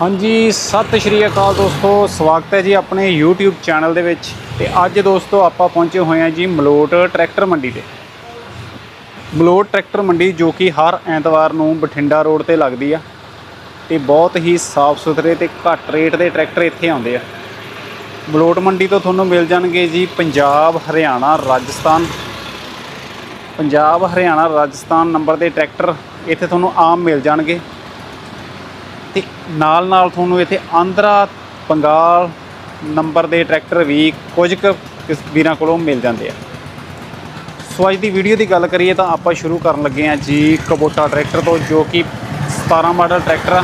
ਹਾਂਜੀ, ਸਤਿ ਸ਼੍ਰੀ ਅਕਾਲ ਦੋਸਤੋ, ਸਵਾਗਤ ਹੈ ਜੀ ਆਪਣੇ YouTube ਚੈਨਲ ਦੇ ਵਿੱਚ। ਤੇ ਅੱਜ ਦੋਸਤੋ ਆਪਾਂ ਪਹੁੰਚੇ ਹੋਏ ਹਾਂ ਜੀ ਮਲੋਟ ਟਰੈਕਟਰ ਮੰਡੀ ਤੇ। ਮਲੋਟ ਟਰੈਕਟਰ ਮੰਡੀ ਜੋ ਕਿ ਹਰ ਐਤਵਾਰ ਨੂੰ ਬਠਿੰਡਾ ਰੋਡ ਤੇ ਲੱਗਦੀ ਆ। ਤੇ ਬਹੁਤ ਹੀ ਸਾਫ਼ ਸੁਥਰੇ ਤੇ ਘੱਟ ਰੇਟ ਦੇ ਟਰੈਕਟਰ ਇੱਥੇ ਆਉਂਦੇ ਆ। ਮਲੋਟ ਮੰਡੀ ਤੋਂ ਤੁਹਾਨੂੰ ਮਿਲ ਜਾਣਗੇ ਜੀ ਪੰਜਾਬ ਹਰਿਆਣਾ ਰਾਜਸਥਾਨ। ਪੰਜਾਬ ਹਰਿਆਣਾ ਰਾਜਸਥਾਨ ਨੰਬਰ ਦੇ ਟਰੈਕਟਰ ਇੱਥੇ ਤੁਹਾਨੂੰ ਆਮ ਮਿਲ ਜਾਣਗੇ। ਤੇ ਨਾਲ ਨਾਲ ਤੁਹਾਨੂੰ ਇੱਥੇ ਆਂਧਰਾ, ਬੰਗਾਲ ਨੰਬਰ ਦੇ ਟਰੈਕਟਰ ਵੀ ਕੁਝ ਕੁ ਵੀਰਾਂ ਕੋਲੋਂ ਮਿਲ ਜਾਂਦੇ ਆ। ਸੋ ਅੱਜ ਦੀ ਵੀਡੀਓ ਦੀ ਗੱਲ ਕਰੀਏ ਤਾਂ ਆਪਾਂ ਸ਼ੁਰੂ ਕਰਨ ਲੱਗੇ ਆ ਜੀ ਕਬੋਟਾ ਟਰੈਕਟਰ ਤੋਂ, ਜੋ ਕਿ 17 ਮਾਡਲ ਟਰੈਕਟਰ ਆ।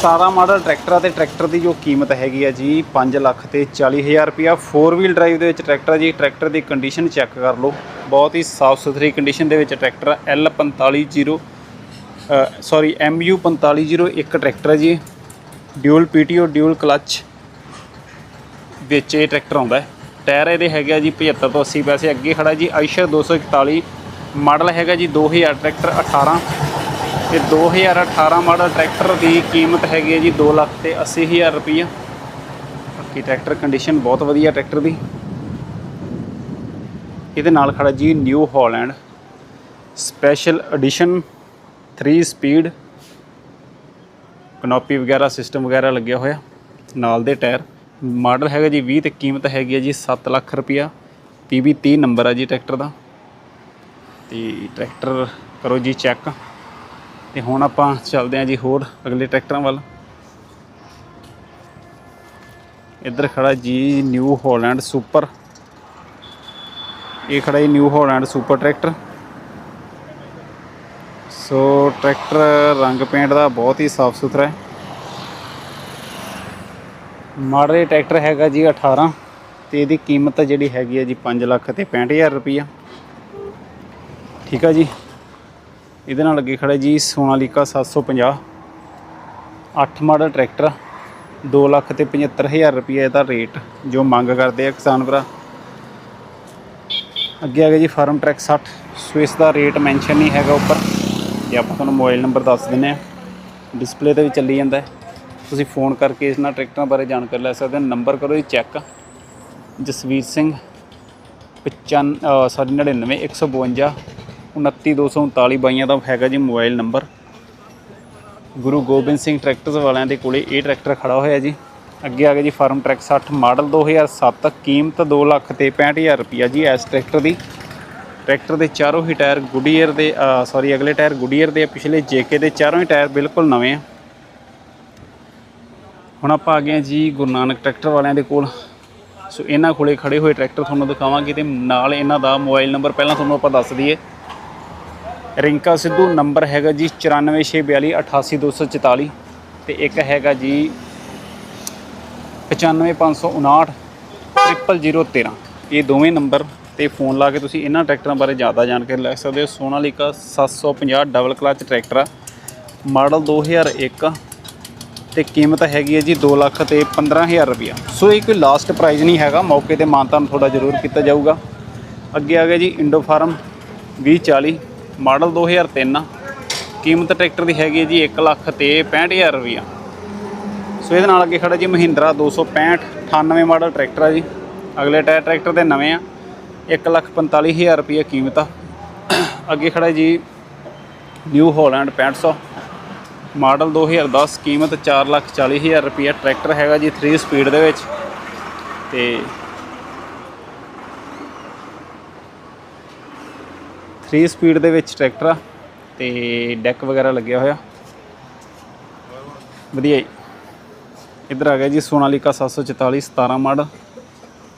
17 ਮਾਡਲ ਟਰੈਕਟਰ ਆ ਤੇ ਟਰੈਕਟਰ ਦੀ ਜੋ ਕੀਮਤ ਹੈਗੀ ਆ ਜੀ 5 ਲੱਖ ਤੇ 40 ਹਜ਼ਾਰ ਰੁਪਿਆ 4 ਵੀਲ ਡਰਾਈਵ ਦੇ ਵਿੱਚ ਟਰੈਕਟਰ ਆ ਜੀ, ਟਰੈਕਟਰ ਦੀ ਕੰਡੀਸ਼ਨ ਚੈੱਕ ਕਰ ਲਓ। ਬਹੁਤ ਹੀ ਸਾਫ਼ ਸੁਥਰੀ ਕੰਡੀਸ਼ਨ ਦੇ ਵਿੱਚ ਟਰੈਕਟਰ ਆ L450 ਸੌਰੀ MU 4501 ਟਰੈਕਟਰ ਹੈ ਜੀ ਡਿਊਲ PTO ਡਿਊਲ ਕਲਚ ਵਿੱਚ ਇਹ ਟਰੈਕਟਰ ਆਉਂਦਾ ਹੈ। ਟਾਇਰ ਇਹਦੇ ਹੈਗੇ ਆ ਜੀ 75 ਤੋਂ 80 ਪੈਸੇ ਅੱਗੇ ਖੜਾ ਜੀ ਆਇਸ਼ਰ 241 ਮਾਡਲ ਹੈਗਾ ਜੀ 2000 ਟਰੈਕਟਰ 18 ਤੇ 2018 ਮਾਡਲ ਟਰੈਕਟਰ ਦੀ ਕੀਮਤ ਹੈਗੀ ਹੈ ਜੀ 2 ਲੱਖ ਤੇ 80 ਹਜ਼ਾਰ ਰੁਪਈਆ। ਬਾਕੀ ਟਰੈਕਟਰ ਕੰਡੀਸ਼ਨ ਬਹੁਤ ਵਧੀਆ ਟਰੈਕਟਰ ਦੀ। ਇਹਦੇ ਨਾਲ ਖੜਾ ਜੀ New Holland special edition 3 speed canopy ਵਗੈਰਾ ਸਿਸਟਮ ਵਗੈਰਾ ਲੱਗਿਆ ਹੋਇਆ ਨਾਲ ਦੇ ਟਾਇਰ। ਮਾਡਲ ਹੈਗਾ ਜੀ 20 ਤੇ ਕੀਮਤ ਹੈਗੀ ਹੈ ਜੀ 7 ਲੱਖ ਰੁਪਿਆ PB 30 ਨੰਬਰ ਆ ਜੀ ਟਰੈਕਟਰ ਦਾ। ਤੇ ਟਰੈਕਟਰ ਕਰੋ ਜੀ ਚੈੱਕ ਤੇ ਹੁਣ ਆਪਾਂ ਚੱਲਦੇ ਹਾਂ ਜੀ ਹੋਰ ਅਗਲੇ ਟਰੈਕਟਰਾਂ ਵੱਲ। ਇੱਧਰ ਖੜਾ ਜੀ ਨਿਊ ਹਾਲੈਂਡ ਸੁਪਰ। ਇਹ ਖੜਾ ਜੀ New Holland super tractor. So tractor ਰੰਗ ਪੇਂਟ ਦਾ ਬਹੁਤ ਹੀ ਸਾਫ਼ ਸੁਥਰਾ ਹੈ। ਮਾਡਲ ਟਰੈਕਟਰ ਹੈਗਾ ਜੀ 18 ਤੇ ਇਹਦੀ ਕੀਮਤ ਜਿਹੜੀ ਹੈਗੀ ਹੈ ਜੀ 5 ਲੱਖ ਤੇ 65000 ਰੁਪਈਆ। ਠੀਕ ਆ ਜੀ। ਇਹਦੇ ਨਾਲ ਅੱਗੇ ਖੜਾ ਜੀ ਸੋਨਾਲੀਕਾ 750 8 ਮਾਡਲ ਟਰੈਕਟਰ 2 ਲੱਖ ਤੇ 75000 ਰੁਪਈਆ ਇਹਦਾ ਰੇਟ ਜੋ ਮੰਗ ਕਰਦੇ ਆ ਕਿਸਾਨ ਭਰਾ। ਅੱਗੇ ਆ ਗਿਆ ਜੀ ਫਾਰਮ ਟਰੈਕ 60 ਸੋ ਇਸ ਦਾ ਰੇਟ ਮੈਂਸ਼ਨ ਨਹੀਂ ਹੈਗਾ ਉੱਪਰ। ਤੇ ਆਪਾਂ ਤੁਹਾਨੂੰ ਮੋਬਾਈਲ ਨੰਬਰ ਦੱਸ ਦਿੰਨੇ ਆ ਡਿਸਪਲੇ ਤੇ ਵੀ ਚੱਲੀ ਜਾਂਦਾ ਤੁਸੀਂ ਫੋਨ ਕਰਕੇ ਇਸ ਨਾਲ ਟਰੈਕਟਰਾਂ ਬਾਰੇ ਜਾਣਕਾਰੀ ਲੈ ਸਕਦੇ ਹੋ। ਨੰਬਰ ਕਰੋ ਜੀ ਚੈੱਕ ਜਸਵੀਰ ਸਿੰਘ 95 ਸੌਰੀ 99 152 29239 ਬਾਈਆਂ ਦਾ ਹੈਗਾ ਜੀ mobile number. Guru Gobind Singh tractors ਵਾਲਿਆਂ ਦੇ ਕੋਲੇ ਇਹ ਟਰੈਕਟਰ ਖੜਾ ਹੋਇਆ ਜੀ। ਅੱਗੇ ਆ ਗਿਆ ਜੀ ਫਾਰਮ ਟਰੈਕ 60 ਮਾਡਲ 2007 ਕੀਮਤ 2 ਲੱਖ ਤੇ 65000 ਰੁਪਿਆ ਜੀ ਇਸ ਟਰੈਕਟਰ ਦੀ। ਟਰੈਕਟਰ ਦੇ ਚਾਰੋਂ ਹੀ ਟਾਇਰ ਗੁੱਡੀਅਰ ਦੇ ਸੌਰੀ ਅਗਲੇ ਟਾਇਰ ਗੁੱਡੀਅਰ ਦੇ ਆ, ਪਿਛਲੇ ਜੇਕੇ ਦੇ ਚਾਰੋਂ ਹੀ ਟਾਇਰ ਬਿਲਕੁਲ ਨਵੇਂ ਆ। ਹੁਣ ਆਪਾਂ ਆ ਗਏ ਹਾਂ ਜੀ ਗੁਰੂ ਨਾਨਕ ਟਰੈਕਟਰ ਵਾਲਿਆਂ ਦੇ ਕੋਲ। ਸੋ ਇਹਨਾਂ ਕੋਲੇ ਖੜੇ ਹੋਏ ਟਰੈਕਟਰ ਤੁਹਾਨੂੰ ਦਿਖਾਵਾਂਗੇ ਤੇ ਨਾਲ ਇਹਨਾਂ ਦਾ ਮੋਬਾਈਲ ਨੰਬਰ ਪਹਿਲਾਂ ਤੁਹਾਨੂੰ ਆਪਾਂ ਦੱਸ ਦਈਏ। ਰਿੰਕਾ ਸਿੱਧੂ ਨੰਬਰ ਹੈਗਾ ਜੀ 9464288244 ਤੇ ਇੱਕ ਹੈਗਾ ਜੀ 9559 ਇਹ ਦੋਵੇਂ ਨੰਬਰ ਤੇ ਫੋਨ ਲਾ ਕੇ ਤੁਸੀਂ ਇਹਨਾਂ ਟਰੈਕਟਰਾਂ ਬਾਰੇ ਜ਼ਿਆਦਾ ਜਾਣਕਾਰੀ ਲੈ ਸਕਦੇ ਹੋ। ਸੋਨਾਲੀਕਾ 750 ਡਬਲ ਕਲਚ ਟਰੈਕਟਰ ਆ। ਮਾਡਲ 2001 ਤੇ ਕੀਮਤ ਹੈਗੀ ਹੈ ਜੀ 2 ਲੱਖ ਤੇ 15000 ਰੁਪਇਆ ਸੋ ਇਹ ਕੋਈ ਲਾਸਟ ਪ੍ਰਾਈਜ਼ ਨਹੀਂ ਹੈਗਾ, ਮੌਕੇ ਤੇ ਮਾਨਤਾ ਨੂੰ ਥੋੜਾ ਜ਼ਰੂਰ ਕੀਤਾ ਜਾਊਗਾ। ਅੱਗੇ ਆ ਗਿਆ ਜੀ ਇੰਡੋ ਫਾਰਮ 2040 ਮਾਡਲ 2003 ਕੀਮਤ ਟਰੈਕਟਰ ਦੀ ਹੈਗੀ ਹੈ ਜੀ 1 ਲੱਖ ਤੇ 65000 ਰੁਪਇਆ ਸੋ ਇਹਦੇ ਨਾਲ ਅੱਗੇ ਖੜਾ ਜੀ ਮਹਿੰਦਰਾ 265 98 ਮਾਡਲ ਟਰੈਕਟਰ ਆ ਜੀ। ਅਗਲੇ ਟਾਇਰ ਟਰੈਕਟਰ ਦੇ ਨਵੇਂ ਆ। 145000 ਰੁਪਏ ਕੀਮਤ ਆ। ਅੱਗੇ ਖੜਾ ਜੀ ਨਿਊ ਹਾਲੈਂਡ 6500 ਮਾਡਲ 2010 ਕੀਮਤ 440000 ਰੁਪਏ ਟਰੈਕਟਰ ਹੈਗਾ ਜੀ 3 ਸਪੀਡ ਦੇ ਵਿੱਚ। ਤੇ 3 ਸਪੀਡ ਦੇ ਵਿੱਚ ਟਰੈਕਟਰ ਆ। ਤੇ ਡੈਕ ਵਗੈਰਾ ਲੱਗਿਆ ਹੋਇਆ। ਵਧੀਆ ਜੀ। ਇੱਧਰ ਆ ਗਿਆ ਜੀ ਸੋਨਾਲੀਕਾ 744 17 ਮਾਡਲ।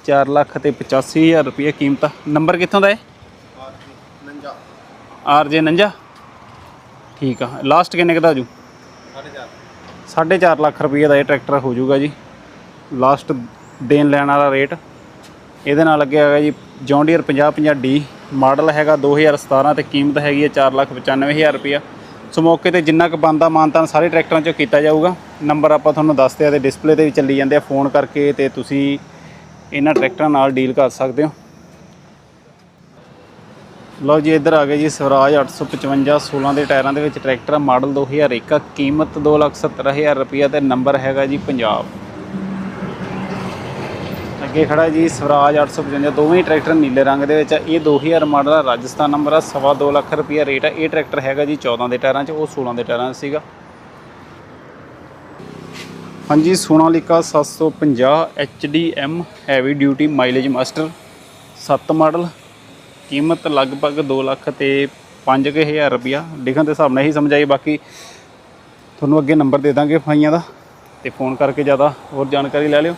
4 ਲੱਖ ਤੇ 85000 ਰੁਪਏ ਕੀਮਤ ਨੰਬਰ ਕਿੱਥੋਂ ਦਾ ਹੈ? ਆਰ ਜੇ 49 ਠੀਕ ਆ। ਲਾਸਟ ਕਿੰਨੇ ਕੁ ਦਾ ਹੋ ਜੂ 4.5 ਲੱਖ ਰੁਪਏ ਦਾ ਇਹ ਟਰੈਕਟਰ ਹੋ ਜਾਊਗਾ ਜੀ। ਲਾਸਟ ਦੇਣ ਲੈਣ ਵਾਲਾ ਰੇਟ। ਇਹਦੇ ਨਾਲ ਅੱਗੇ ਹੈਗਾ ਜੀ ਜੌਂਡੀਅਰ 5050 ਡੀ ਮਾਡਲ ਹੈਗਾ 2017 ਤੇ ਕੀਮਤ ਹੈਗੀ ਹੈ 495000 ਰੁਪਇਆ ਸੋ ਮੌਕੇ ਤੇ ਜਿੰਨਾ ਕੁ ਬੰਦਾ ਮਾਨਤਾਨ ਸਾਰੇ ਟਰੈਕਟਰਾਂ 'ਚੋਂ ਕੀਤਾ ਜਾਊਗਾ। ਨੰਬਰ ਆਪਾਂ ਤੁਹਾਨੂੰ ਦੱਸਦੇ ਆ ਤੇ ਡਿਸਪਲੇ ਤੇ ਵੀ ਚੱਲੀ ਜਾਂਦੇ ਆ। ਫੋਨ ਕਰਕੇ ਤੇ ਤੁਸੀਂ ਇਹਨਾਂ ਟਰੈਕਟਰਾਂ ਨਾਲ ਡੀਲ ਕਰ ਸਕਦੇ ਹੋ। ਲਓ ਜੀ, ਇੱਧਰ ਆ ਗਏ ਜੀ ਸਵਰਾਜ 855 16 ਦੇ ਟਾਇਰਾਂ ਦੇ ਵਿੱਚ ਟਰੈਕਟਰ ਮਾਡਲ 2001 ਕੀਮਤ 270000 ਰੁਪਈਆ ਤੇ ਨੰਬਰ ਹੈਗਾ ਜੀ ਪੰਜਾਬ। ਅੱਗੇ ਖੜਾ ਜੀ ਸਵਰਾਜ 855 ਦੋਵੇਂ ਟਰੈਕਟਰ ਨੀਲੇ ਰੰਗ ਦੇ ਵਿੱਚ ਆ, ਇਹ 2000 ਮਾਡਲ ਆ, ਰਾਜਸਥਾਨ ਨੰਬਰ ਆ, ਸਵਾ ਦੋ ਲੱਖ ਰੁਪਈਆ ਰੇਟ ਆ, ਇਹ ਟਰੈਕਟਰ ਹੈਗਾ ਜੀ 14 ਦੇ ਟਾਇਰਾਂ 'ਚ, ਉਹ 16 ਦੇ ਟਾਇਰਾਂ 'ਚ ਸੀਗਾ। ਹਾਂਜੀ, Sonalika 750 HDM heavy duty mileage master 7 model, ਕੀਮਤ ਲਗਭਗ 2 ਲੱਖ ਤੇ 5000 ਰੁਪਿਆ ਲਿਖਣ ਦੇ ਹਿਸਾਬ ਨਾਲ ਹੀ ਸਮਝ ਆਈ, ਬਾਕੀ ਤੁਹਾਨੂੰ ਅੱਗੇ ਨੰਬਰ ਦੇ ਦਾਂਗੇ ਫਾਈਆਂ ਦਾ ਤੇ ਫੋਨ ਕਰਕੇ ਜ਼ਿਆਦਾ ਹੋਰ ਜਾਣਕਾਰੀ ਲੈ ਲਿਓ।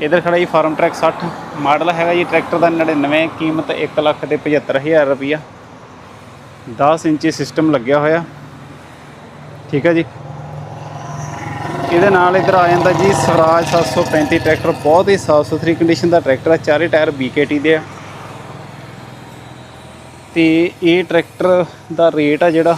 ਇਧਰ ਖੜਾ ਜੀ ਫਾਰਮ ਟਰੈਕ 60 ਮਾਡਲ ਹੈਗਾ ਜੀ ਟਰੈਕਟਰ ਦਾ 99 ਕੀਮਤ 1 ਲੱਖ ਤੇ 75000 ਰੁਪਿਆ 10 ਇੰਚੀ ਸਿਸਟਮ ਲੱਗਿਆ ਹੋਇਆ। ਠੀਕ ਹੈ ਜੀ। ਇਹਦੇ ਨਾਲ ਇੱਧਰ ਆ ਜਾਂਦਾ ਜੀ ਸਵਰਾਜ 735 ਟਰੈਕਟਰ, ਬਹੁਤ ਹੀ ਸਾਫ਼ ਸੁਥਰੀ ਕੰਡੀਸ਼ਨ ਦਾ ਟਰੈਕਟਰ ਆ, ਚਾਰੇ ਟਾਇਰ BKT ਦੇ ਆ। ਤੇ ਇਹ ਟਰੈਕਟਰ ਦਾ ਰੇਟ ਆ ਜਿਹੜਾ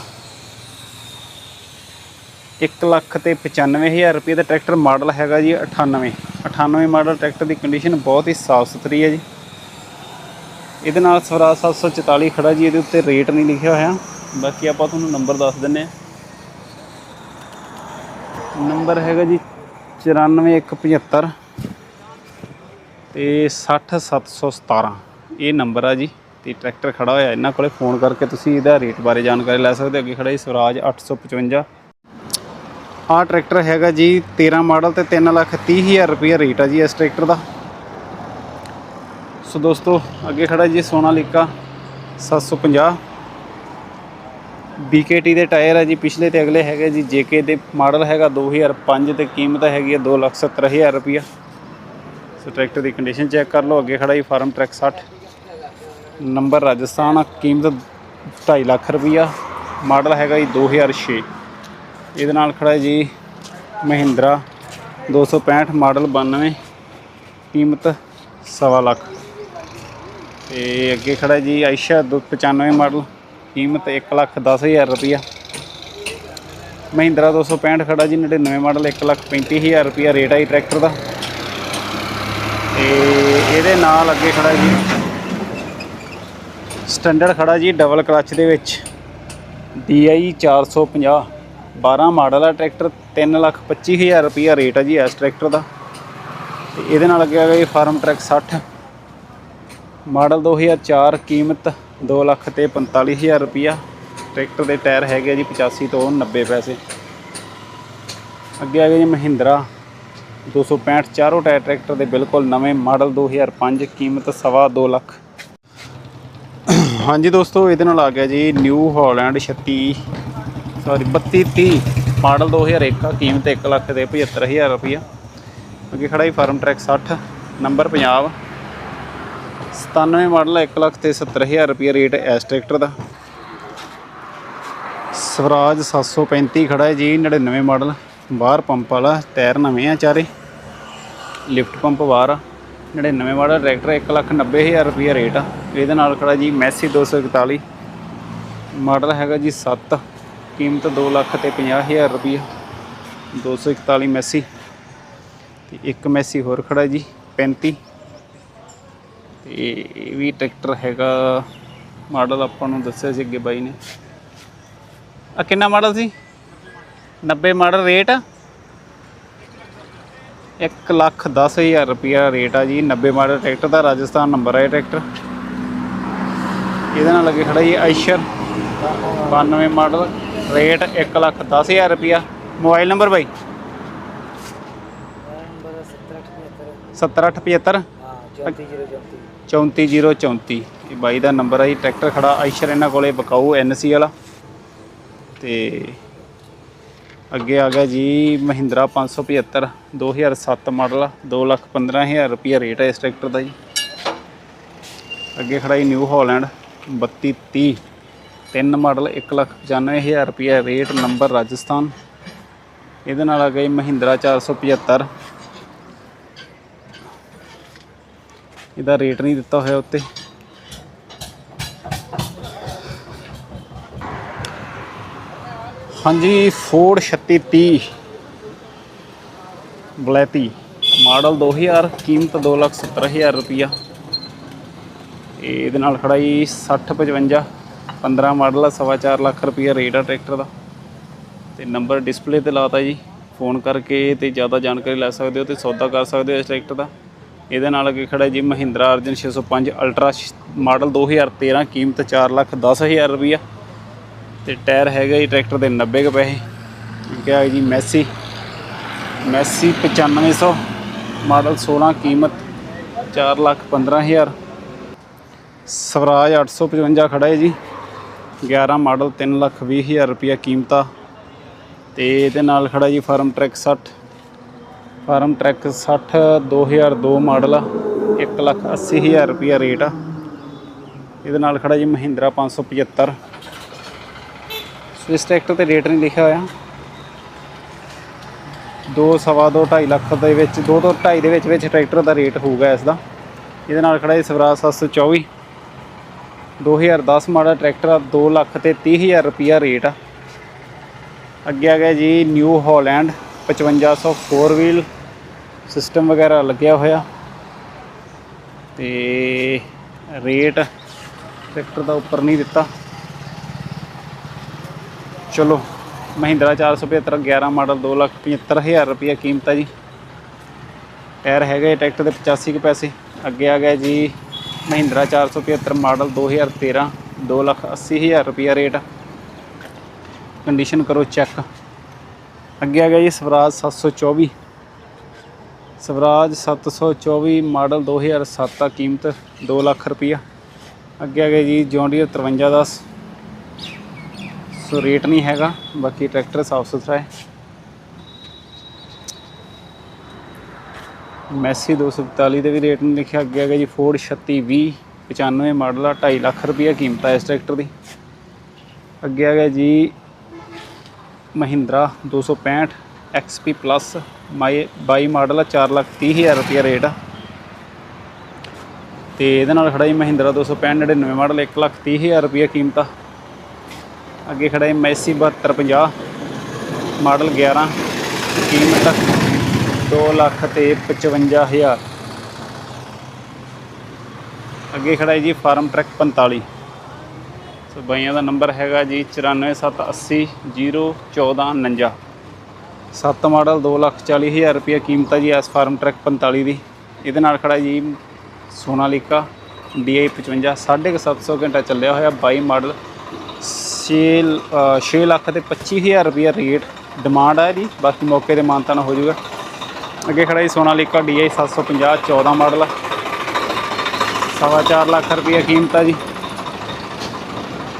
1 ਲੱਖ ਤੇ 95000 ਰੁਪਏ ਦਾ ਟਰੈਕਟਰ ਮਾਡਲ ਹੈਗਾ ਜੀ 98 98 ਮਾਡਲ ਟਰੈਕਟਰ ਦੀ ਕੰਡੀਸ਼ਨ ਬਹੁਤ ਹੀ ਸਾਫ਼ ਸੁਥਰੀ ਹੈ ਜੀ। ਇਹਦੇ ਨਾਲ ਸਵਰਾਜ 744 ਖੜਾ ਜੀ, ਇਹਦੇ ਉੱਤੇ ਰੇਟ ਨਹੀਂ ਲਿਖਿਆ ਹੋਇਆ। ਬਾਕੀ ਆਪਾਂ ਤੁਹਾਨੂੰ ਨੰਬਰ ਦੱਸ ਦਿੰਨੇ ਆ ਨੰਬਰ ਹੈਗਾ ਜੀ 94175 ਤੇ 60717 ਇਹ ਨੰਬਰ ਆ ਜੀ ਤੇ ਟਰੈਕਟਰ ਖੜਾ ਹੋਇਆ, ਇਹਨਾਂ ਕੋਲੇ ਫੋਨ ਕਰਕੇ ਤੁਸੀਂ ਇਹਦਾ ਰੇਟ ਬਾਰੇ ਜਾਣਕਾਰੀ ਲੈ ਸਕਦੇ ਹੋ। ਅੱਗੇ ਖੜਾ ਜੀ ਸਵਰਾਜ 855 ਆਹ ਟਰੈਕਟਰ ਹੈਗਾ ਜੀ 13 ਮਾਡਲ ਤੇ 3 ਲੱਖ 30 ਹਜ਼ਾਰ ਰੁਪਏ ਰੇਟ ਆ ਜੀ ਇਸ ਟਰੈਕਟਰ ਦਾ। ਸੋ ਦੋਸਤੋ, ਅੱਗੇ ਖੜਾ ਜੀ ਸੋਨਾਲੀਕਾ 750 BKT ਦੇ ਟਾਇਰ ਆ ਜੀ ਪਿਛਲੇ ਤੇ ਅਗਲੇ ਹੈਗੇ ਜੀ JK ਦੇ ਮਾਡਲ ਹੈਗਾ 2005 ਤੇ ਕੀਮਤ ਹੈਗੀ ਹੈ 270000 ਰੁਪਿਆ ਸੋ ਟਰੈਕਟਰ ਦੀ ਕੰਡੀਸ਼ਨ ਚੈੱਕ ਕਰ ਲਓ ਅੱਗੇ ਖੜਾ ਜੀ ਫਾਰਮ ਟਰੈਕ 60 ਨੰਬਰ ਰਾਜਸਥਾਨ ਆ, ਕੀਮਤ 2.5 ਲੱਖ ਰੁਪਿਆ ਮਾਡਲ ਹੈਗਾ ਜੀ 2006 ਇਹਦੇ ਨਾਲ ਖੜਾ ਜੀ ਮਹਿੰਦਰਾ 265 ਮਾਡਲ 92 ਕੀਮਤ ਸਵਾ ਲੱਖ। ਤੇ ਅੱਗੇ ਖੜਾ ਜੀ ਆਇਸ਼ਾ 95 ਮਾਡਲ। ਕੀਮਤ 1 ਲੱਖ 10000 ਰੁਪਿਆ ਮਹਿੰਦਰਾ 265 ਖੜਾ ਜੀ 99 ਮਾਡਲ 1 ਲੱਖ 35000 ਰੁਪਿਆ ਰੇਟ ਹੈ ਜੀ ਟਰੈਕਟਰ ਦਾ। ਤੇ ਇਹਦੇ ਨਾਲ ਅੱਗੇ ਖੜਾ ਜੀ, ਸਟੈਂਡਰਡ ਖੜਾ ਜੀ ਡਬਲ ਕਲਚ ਦੇ ਵਿੱਚ। DI 450 12 ਮਾਡਲ ਆ ਟਰੈਕਟਰ 3 ਲੱਖ 25000 ਰੁਪਿਆ ਰੇਟ ਆ ਜੀ ਇਸ ਟਰੈਕਟਰ ਦਾ। ਤੇ ਇਹਦੇ ਨਾਲ ਅੱਗੇ ਆ ਗਿਆ ਜੀ ਫਾਰਮ ਟਰੈਕ 60 ਮਾਡਲ 2004 ਕੀਮਤ 2 ਲੱਖ ਤੇ 45000 ਰੁਪਿਆ ਟਰੈਕਟਰ ਦੇ ਟਾਇਰ ਹੈਗੇ ਆ ਜੀ 85 ਤੋਂ 90 ਪੈਸੇ। ਅੱਗੇ ਆ ਗਿਆ ਜੀ ਮਹਿੰਦਰਾ। 265 ਚਾਰੋਂ ਟਾਇਰ ਟਰੈਕਟਰ ਦੇ, ਬਿਲਕੁਲ ਨਵੇਂ ਮਾਡਲ 2005 ਕੀਮਤ ਸਵਾ 2 ਲੱਖ। ਹਾਂਜੀ ਦੋਸਤੋ, ਇਹਦੇ ਨਾਲ ਆ ਗਿਆ ਜੀ ਨਿਊ ਹਾਲੈਂਡ 36 ਸੌਰੀ 3230 ਮਾਡਲ 2001 ਆ, ਕੀਮਤ 1 ਲੱਖ ਤੇ 75000 ਰੁਪਿਆ ਅੱਗੇ ਖੜਾ ਜੀ Farmtrac 60 number Punjab. 97 model 1 lakh ਤੇ 70000 ਰੁਪਏ ਰੇਟ ਇਸ ਟਰੈਕਟਰ ਦਾ। ਸਵਰਾਜ 735 ਖੜਾ ਹੈ ਜੀ 99 ਮਾਡਲ, ਬਾਹਰ ਪੰਪ ਵਾਲਾ, ਟਾਇਰ ਨਵੇਂ ਆ ਚਾਰੇ। ਲਿਫਟ ਪੰਪ ਬਾਹਰ ਆ 99 ਮਾਡਲ, ਟਰੈਕਟਰ 1 ਲੱਖ 90000 ਰੁਪਏ ਰੇਟ ਆ। ਇਹਦੇ ਨਾਲ ਖੜਾ ਜੀ ਮੈਸੀ 241 ਮਾਡਲ ਹੈਗਾ ਜੀ 7 ਕੀਮਤ 2 ਲੱਖ ਤੇ 50000 ਰੁਪਏ 241 ਮੈਸੀ ਤੇ ਇੱਕ ਮੈਸੀ ਹੋਰ ਖੜਾ ਜੀ 35 ਤੇ ਇਹ ਵੀ ਟਰੈਕਟਰ ਹੈਗਾ। ਮਾਡਲ ਆਪਾਂ ਨੂੰ ਦੱਸਿਆ ਸੀ ਅੱਗੇ ਬਾਈ ਨੇ। ਆ ਕਿੰਨਾ ਮਾਡਲ ਸੀ? 90 ਮਾਡਲ ਰੇਟ 1 ਲੱਖ 10000 ਰੁਪਿਆ ਰੇਟ ਆ ਜੀ। 90 ਮਾਡਲ ਟਰੈਕਟਰ ਦਾ ਰਾਜਸਥਾਨ ਨੰਬਰ ਹੈ ਟਰੈਕਟਰ। ਇਹਦੇ ਨਾਲ ਲੱਗੇ ਖੜਾ ਜੀ ਆਇਸ਼ਰ। 92 ਮਾਡਲ ਰੇਟ 1 ਲੱਖ 10000 ਰੁਪਿਆ ਮੋਬਾਈਲ ਨੰਬਰ ਬਾਈ? 70875 34034 ਇਹ ਬਾਈ ਦਾ ਨੰਬਰ ਹੈ ਜੀ, ਟਰੈਕਟਰ ਖੜਾ ਆਇਸ਼ਰ ਇਹਨਾਂ ਕੋਲੇ, ਬਕਾਊ ਐਨਸੀ ਵਾਲਾ। ਤੇ ਅੱਗੇ ਆ ਗਿਆ ਜੀ ਮਹਿੰਦਰਾ 575 2007 ਮਾਡਲ 2 ਲੱਖ 15000 ਰੁਪਏ ਰੇਟ ਹੈ ਇਸ ਟਰੈਕਟਰ ਦਾ ਜੀ। ਅੱਗੇ ਖੜਾ ਜੀ ਨਿਊ ਹਾਲੈਂਡ 3230 ਤਿੰਨ ਮਾਡਲ 1 ਲੱਖ 95000 ਰੁਪਏ ਰੇਟ, ਨੰਬਰ ਰਾਜਸਥਾਨ। ਇਹਦੇ ਨਾਲ ਆ ਗਿਆ ਜੀ ਮਹਿੰਦਰਾ 475 ਇਹਦਾ ਰੇਟ ਨਹੀਂ ਦਿੱਤਾ ਹੋਇਆ ਉੱਤੇ। ਹਾਂਜੀ ਫੋਰਡ 3630 ਬਲੈਤੀ, ਮਾਡਲ 2000 ਕੀਮਤ 270000 ਰੁਪਿਆ ਤੇ ਇਹਦੇ ਨਾਲ ਖੜਾ ਜੀ 60 55 15 ਮਾਡਲ ਆ, ਸਵਾ ਚਾਰ ਲੱਖ ਰੁਪਈਆ ਰੇਟ ਆ ਟਰੈਕਟਰ ਦਾ। ਤੇ ਨੰਬਰ ਡਿਸਪਲੇ ਤੇ ਲਾਤਾ ਜੀ। ਫੋਨ ਕਰਕੇ ਤੇ ਜ਼ਿਆਦਾ ਜਾਣਕਾਰੀ ਲੈ ਸਕਦੇ ਹੋ ਤੇ ਸੌਦਾ ਕਰ ਸਕਦੇ ਹੋ ਇਸ ਟਰੈਕਟਰ ਦਾ। ਇਹਦੇ ਨਾਲ ਅੱਗੇ ਖੜਾ ਜੀ ਮਹਿੰਦਰਾ ਅਰਜਨ 605 ਅਲਟਰਾ ਮਾਡਲ 2013 ਕੀਮਤ 4 ਲੱਖ 10 ਹਜ਼ਾਰ ਰੁਪਈਆ। ਤੇ ਟਾਇਰ ਹੈਗਾ ਜੀ ਟਰੈਕਟਰ ਦੇ 90 ਕੁ ਪੈਸੇ। ਕਿਹਾ ਜੀ, ਮੈਸੀ ਮੈਸੀ 9500 ਮਾਡਲ 16 ਕੀਮਤ 4 ਲੱਖ 15 ਹਜ਼ਾਰ। ਸਵਰਾਜ 855 ਖੜਾ ਹੈ ਜੀ। 11 ਮਾਡਲ 3 ਲੱਖ 20 ਹਜ਼ਾਰ ਰੁਪਈਆ ਕੀਮਤ। ਆ ਤੇ ਇਹਦੇ ਨਾਲ ਖੜਾ ਜੀ Farmtrac 60 Farmtrac 60 2002 model ਆ 1 ਲੱਖ 80 ਹਜ਼ਾਰ ਰੁਪਈਆ ਰੇਟ ਆ। ਇਹਦੇ ਨਾਲ ਖੜਾ ਜੀ ਮਹਿੰਦਰਾ 575 ਸਵਿਸ ਟਰੈਕਟਰ ਤੇ ਰੇਟ ਨਹੀਂ ਲਿਖਿਆ ਹੋਇਆ। ਦੋ ਸਵਾ ਦੋ 2.5 ਲੱਖ ਦੇ ਵਿੱਚ, ਦੋ ਤੋਂ 2.5 ਦੇ ਵਿੱਚ ਵਿੱਚ ਟਰੈਕਟਰ ਦਾ ਰੇਟ ਹੋਊਗਾ ਇਸ ਦਾ ਇਹਦੇ ਨਾਲ ਖੜਾ ਜੀ ਸਵਰਾਜ 724 2010 ਮਾਡਲ ਟਰੈਕਟਰ ਆ 2 ਲੱਖ ਤੇ 30 ਹਜ਼ਾਰ ਰੁਪਿਆ ਰੇਟ ਆ। ਅੱਗੇ ਆ ਗਿਆ ਜੀ ਨਿਊ ਹਾਲੈਂਡ 5500 4 ਵੀਲ। ਸਿਸਟਮ ਵਗੈਰਾ ਲੱਗਿਆ ਹੋਇਆ। ਤੇ ਰੇਟ ਟਰੈਕਟਰ ਦਾ ਉੱਪਰ ਨਹੀਂ ਦਿੱਤਾ। ਚਲੋ, ਮਹਿੰਦਰਾ 475 11 ਮਾਡਲ 2 ਲੱਖ 75000 ਰੁਪਿਆ ਕੀਮਤ ਆ ਜੀ। ਟਾਇਰ ਹੈਗੇ ਟਰੈਕਟਰ ਦੇ 85 ਕੁ ਪੈਸੇ। ਅੱਗੇ ਆ ਗਿਆ ਜੀ, ਮਹਿੰਦਰਾ 475 ਮਾਡਲ 2013 2 ਲੱਖ 80000 ਰੁਪਿਆ ਰੇਟ। ਕੰਡੀਸ਼ਨ ਕਰੋ ਚੈੱਕ। ਅੱਗੇ ਆ ਗਿਆ ਜੀ, ਸਵਰਾਜ 724 ਸਵਰਾਜ 724 ਮਾਡਲ 2007 ਆ ਕੀਮਤ 2 ਲੱਖ ਰੁਪਈਆ। ਅੱਗੇ ਆ ਗਿਆ ਜੀ ਜੌਂਡੀਅਰ 5310 ਸੋ ਰੇਟ ਨਹੀਂ ਹੈਗਾ, ਬਾਕੀ ਟਰੈਕਟਰ ਸਾਫ਼ ਸੁਥਰਾ ਹੈ। ਮੈਸੀ 242 ਦੇ ਵੀ ਰੇਟ ਨਹੀਂ ਲਿਖਿਆ। ਅੱਗੇ ਆ ਗਿਆ ਜੀ ਫੋਰਡ 3620 95 ਮਾਡਲ ਆ 2.5 ਲੱਖ ਰੁਪਈਆ ਕੀਮਤ ਆ ਇਸ ਟਰੈਕਟਰ ਦੀ। ਅੱਗੇ ਆ ਗਿਆ ਜੀ ਮਹਿੰਦਰਾ 265 XP ਪਲੱਸ। ਮਾਈ 22 ਮਾਡਲ ਆ 4 ਲੱਖ 30 ਹਜ਼ਾਰ ਰੁਪਈਆ ਰੇਟ ਆ। ਤੇ ਇਹਦੇ ਨਾਲ ਖੜਾ ਜੀ ਮਹਿੰਦਰਾ 265 99 ਮਾਡਲ 1 ਲੱਖ 30 ਹਜ਼ਾਰ ਰੁਪਈਆ ਕੀਮਤ ਆ। ਅੱਗੇ ਖੜਾ ਜੀ ਮੈਸੀ 7250 ਮਾਡਲ 11 ਕੀਮਤ 2 ਲੱਖ ਤੇ 55000 ਅੱਗੇ ਖੜਾ ਹੈ ਜੀ ਫਾਰਮ ਟਰੈਕ 45 ਸੋ ਬਾਈਆਂ ਦਾ ਨੰਬਰ ਹੈਗਾ ਜੀ 94780 01449 7 ਮਾਡਲ 2 ਲੱਖ 40 ਹਜ਼ਾਰ ਰੁਪਏ ਕੀਮਤ ਹੈ ਜੀ, ਇਸ ਫਾਰਮ ਟਰੈਕ 45 ਦੀ। ਇਹਦੇ ਨਾਲ ਖੜਾ ਜੀ ਸੋਨਾਲੀਕਾ DI 55 750 ਘੰਟਾ ਚੱਲਿਆ ਹੋਇਆ 22 ਮਾਡਲ। 6 6 ਲੱਖ ਤੇ 25000 ਰੁਪਏ ਰੇਟ ਡਿਮਾਂਡ ਹੈ ਜੀ ਬਾਕੀ ਮੌਕੇ ਤੇ ਮਾਨਤਾਨ ਹੋ ਜਾਊਗਾ। ਅੱਗੇ ਖੜਾ ਜੀ ਸੋਨਾਲੀਕਾ DI 750 14 ਮਾਡਲ ਸਵਾ ਚਾਰ ਲੱਖ ਰੁਪਏ ਕੀਮਤ ਹੈ ਜੀ।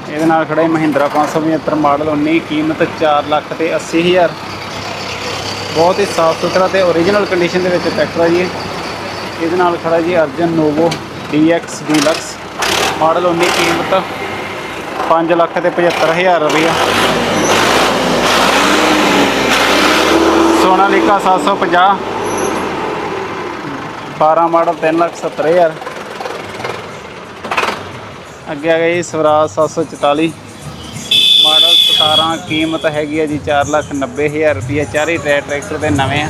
ਇਹਦੇ ਨਾਲ ਖੜਾ ਜੀ ਮਹਿੰਦਰਾ 575 ਮਾਡਲ 19 ਕੀਮਤ 4 ਲੱਖ ਤੇ 80000 ਬਹੁਤ ਹੀ ਸਾਫ਼ ਸੁਥਰਾ ਤੇ ਓਰੀਜਨਲ ਕੰਡੀਸ਼ਨ ਦੇ ਵਿੱਚ ਟਰੈਕਟਰ ਹੈ ਜੀ ਇਹਦੇ ਨਾਲ ਖੜਾ ਜੀ Arjun Novo DX deluxe model 19 ਕੀਮਤ 5 ਲੱਖ ਤੇ 75000 ਰੁਪਇਆ ਸੋਨਾਲੀਕਾ 750 12 ਮਾਡਲ 3 ਲੱਖ 70000 ਅੱਗੇ ਆ ਗਿਆ ਜੀ ਸਵਰਾਜ 744 ਮਾਡਲ 17 ਕੀਮਤ ਹੈਗੀ ਹੈ ਜੀ 4 ਲੱਖ 90000 ਰੁਪਏ ਚਾਰੇ ਟਾਇਰ ਟਰੈਕਟਰ ਦੇ ਨਵੇਂ ਆ।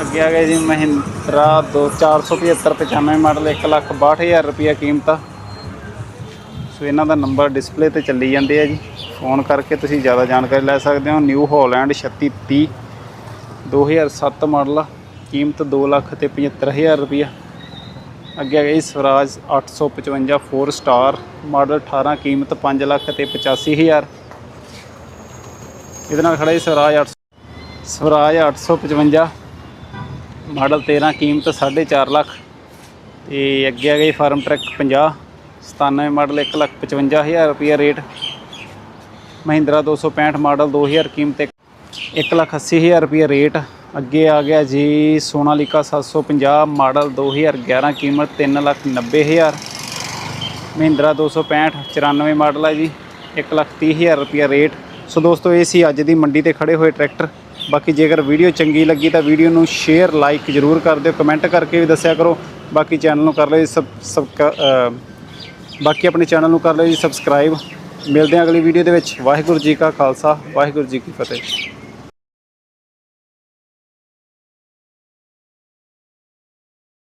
ਅੱਗੇ ਆ ਗਿਆ ਜੀ ਮਹਿੰਦਰਾ 2 475 95 ਮਾਡਲ 1 ਲੱਖ 62000 ਰੁਪਏ ਕੀਮਤ ਆ। ਸੋ ਇਹਨਾਂ ਦਾ ਨੰਬਰ ਡਿਸਪਲੇ ਤੇ ਚੱਲੀ ਜਾਂਦੇ ਆ ਜੀ। ਫੋਨ ਕਰਕੇ ਤੁਸੀਂ ਜ਼ਿਆਦਾ ਜਾਣਕਾਰੀ ਲੈ ਸਕਦੇ ਹੋ। ਨਿਊ ਹਾਲੈਂਡ 3630 2007 ਮਾਡਲ ਆ। ਕੀਮਤ 2 ਲੱਖ ਤੇ 75000 ਰੁਪਏ ਅੱਗੇ ਆ ਗਿਆ ਜੀ ਸਵਰਾਜ 855 4 ਸਟਾਰ ਮਾਡਲ 18 ਕੀਮਤ 5 ਲੱਖ ਤੇ 85000 ਇਹਦੇ ਨਾਲ ਖੜਾ ਜੀ ਸਵਰਾਜ 8 ਸਵਰਾਜ 855 ਮਾਡਲ 13 ਕੀਮਤ 4.5 ਲੱਖ। ਤੇ ਅੱਗੇ ਆ ਗਈ ਫਾਰਮ ਟਰੈਕ 50 97 ਮਾਡਲ 1 ਲੱਖ 55000 ਰੁਪਏ ਰੇਟ। ਮਹਿੰਦਰਾ 265 ਮਾਡਲ 2000 ਕੀਮਤ 1 ਲੱਖ 80000 ਰੁਪਏ ਰੇਟ। ਅੱਗੇ ਆ ਗਿਆ ਜੀ ਸੋਨਾਲੀਕਾ 750 ਮਾਡਲ 2011 ਕੀਮਤ 3 ਲੱਖ 90000 ਮਹਿੰਦਰਾ 265 94 ਮਾਡਲ ਹੈ ਜੀ 1 ਲੱਖ 30000 ਰੁਪਏ ਰੇਟ। ਸੋ ਦੋਸਤੋ, ਇਹ ਸੀ ਅੱਜ ਦੀ ਮੰਡੀ ਤੇ ਖੜੇ ਹੋਏ ਟਰੈਕਟਰ। ਬਾਕੀ ਜੇਕਰ ਵੀਡੀਓ ਚੰਗੀ ਲੱਗੀ ਤਾਂ ਵੀਡੀਓ ਨੂੰ ਸ਼ੇਅਰ, ਲਾਈਕ ਜ਼ਰੂਰ ਕਰ ਦਿਓ, ਕਮੈਂਟ ਕਰਕੇ ਵੀ ਦੱਸਿਆ ਕਰੋ। ਬਾਕੀ ਚੈਨਲ ਨੂੰ ਕਰ ਲਓ ਜੀ ਸਬ ਸਬ ਬਾਕੀ ਆਪਣੇ ਚੈਨਲ ਨੂੰ ਕਰ ਲਓ ਜੀ ਸਬਸਕ੍ਰਾਈਬ। ਮਿਲਦੇ ਹਾਂ ਅਗਲੀ ਵੀਡੀਓ ਦੇ ਵਿੱਚ। ਵਾਹਿਗੁਰੂ ਜੀ ਕਾ ਖਾਲਸਾ, ਵਾਹਿਗੁਰੂ ਜੀ ਕੀ ਫਤਿਹ।